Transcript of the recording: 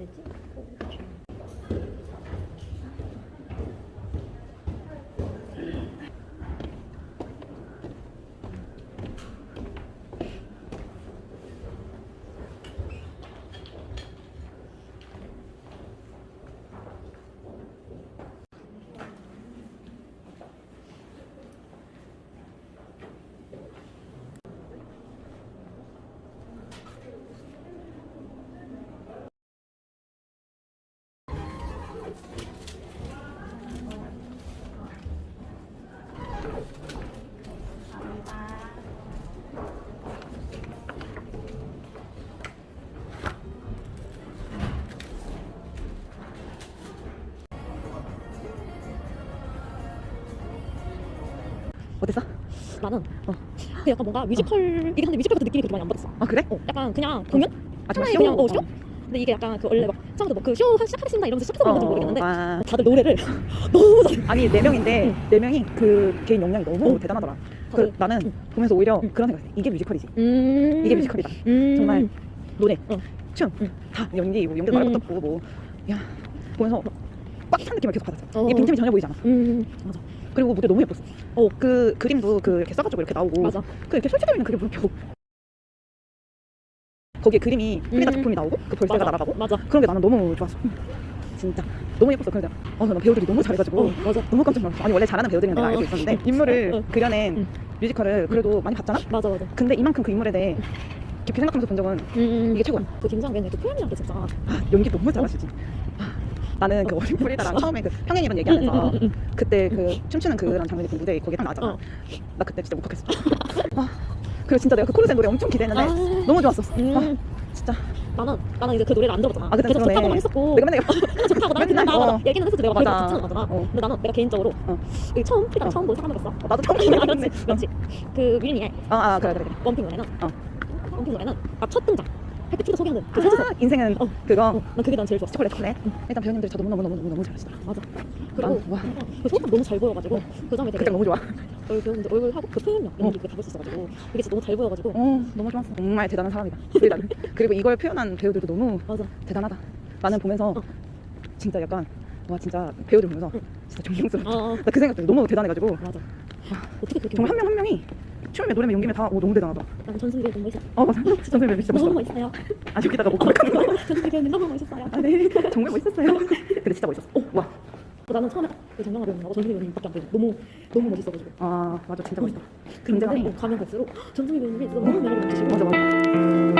되 어땠어? 나는 어. 그 약간 뭔가 뮤지컬이긴 한데 뮤지컬 같은 느낌이 그렇게 많이 안 받았어. 아 그래? 어, 약간 그냥 공연? 아 정말 그냥 어, 쇼? 근데 이게 약간 그 원래 막 처음부터 뭐그쇼 시작하겠습니다 이러면서 시작해서 그런지 모르겠는데 아, 다들 노래를 너무 잘해. 아니 네 명인데 네 명이 그 개인 역량이 너무 어. 대단하더라. 그 다들 나는 응. 보면서 오히려 응. 그런 생각했어. 이게 뮤지컬이지. 음. 이게 뮤지컬이다. 음. 정말 노래, 어. 춤, 응. 다 연기, 뭐 연기 말고 음. 떴고 뭐, 야 보면서 꽉 찬 느낌을 계속 받았어. 어. 이게 빈틈이 전혀 보이지 않아. 음. 맞아. 그리고 무대 너무 예뻤어. 어. 그 그림도 그 이렇게 써가지고 이렇게 나오고, 맞아. 그 이렇게 솔직해 있는 그게 물표. 거기에 그림이 프리다 음. 작품이 나오고 그 벌새가 맞아. 날아가고 맞아. 그런 게 나는 너무 좋았어. 진짜 너무 예뻤어. 그래서 어, 나 배우들이 너무 잘해가지고 어, 맞아. 너무 깜짝 놀랐어. 아니 원래 잘하는 배우들은 내가 어. 알고 있었는데 인물을 어. 그려낸 응. 뮤지컬을 그래도 많이 봤잖아. 맞아 맞아. 근데 이만큼 그 인물에 대해 깊이 생각하면서 본 적은 음. 이게 최고야. 그 김상빈의 그 표현이랑 게 진짜 아, 연기 너무 잘하시지. 아, 나는 그 어린 프리다랑 처음에 그 평행 이론 얘기하면서 응, 응, 응, 응. 그때 그 춤추는 그런 장면이 그 무대 거기에 딱 나왔잖아. 어. 나 그때 진짜 못하겠어. 아, 그래 진짜 내가 그 코르센 노래 엄청 기대했는데 아. 너무 좋았어. 음. 아, 진짜 나는 나는 이제 그 노래를 안 들었잖아. 아, 그때 계속 그러네. 좋다고만 했었고. 내가 맨날 좋다고 맨날, 나 어. 맞아. 얘기는 했었지 내가 막 맞아. 않았잖아. 어. 근데 나는 내가 개인적으로 어. 이 처음 피가 어. 처음 본 사람이었어. 어, 나도 처음 아. 그렇지, 그렇지. 그 윌리의 아, 아 그래 그래 그래. 원픽 노래는 어. 원픽 노래는 아 첫 등장 할때 피가 소개하는 그. 아, 인생은 어. 그거 어, 난 그게 난 제일 좋았어. 초콜릿 초콜릿. 일단 배우님들이 저 너무 너무 너무 너무 너무 잘하시더라. 맞아. 난, 그리고 와. 그 소감 너무 잘 보여가지고 그 점에 되게 그때 너무 좋아. 얼굴 배우는데 얼굴하고 그 표현력 이런 게 되게 잡을 수 있어가지고 이게 진짜 너무 잘 보여가지고 어 너무 좋았어. 정말 대단한 사람이다. 프리다는. 그리고 이걸 표현한 배우들도 너무 맞아. 대단하다. 나는 보면서 어. 진짜 약간 와 진짜 배우들 보면서 응. 진짜 존경스러워. 어, 어 나그 생각 때문에 너무 대단해가지고 맞아. 어떻게 그렇게 정말 한 명 한 명이 춤이면 노래면 연기면 다 오, 너무 대단하다. 난 전승기 너무 멋있어. 어 맞아. 선생님 진짜 너무 멋있어. 멋있어요. 아 여기다가 못 고백하는 거. 전승기 배우님 너무 멋있어요. 아 네. 정말 멋있었어요. 근데 진짜 멋있었어. 오, 와. 나는 처음에 그 정명화 배우님하고 전승기 배우님밖에 안 보고 너무 너무 멋있어가지고. 아 맞아 진짜 멋있다. 근데 어, 가면 갈수록 전승기 배우님이 너무 매력을 느끼시고 맞아 맞아.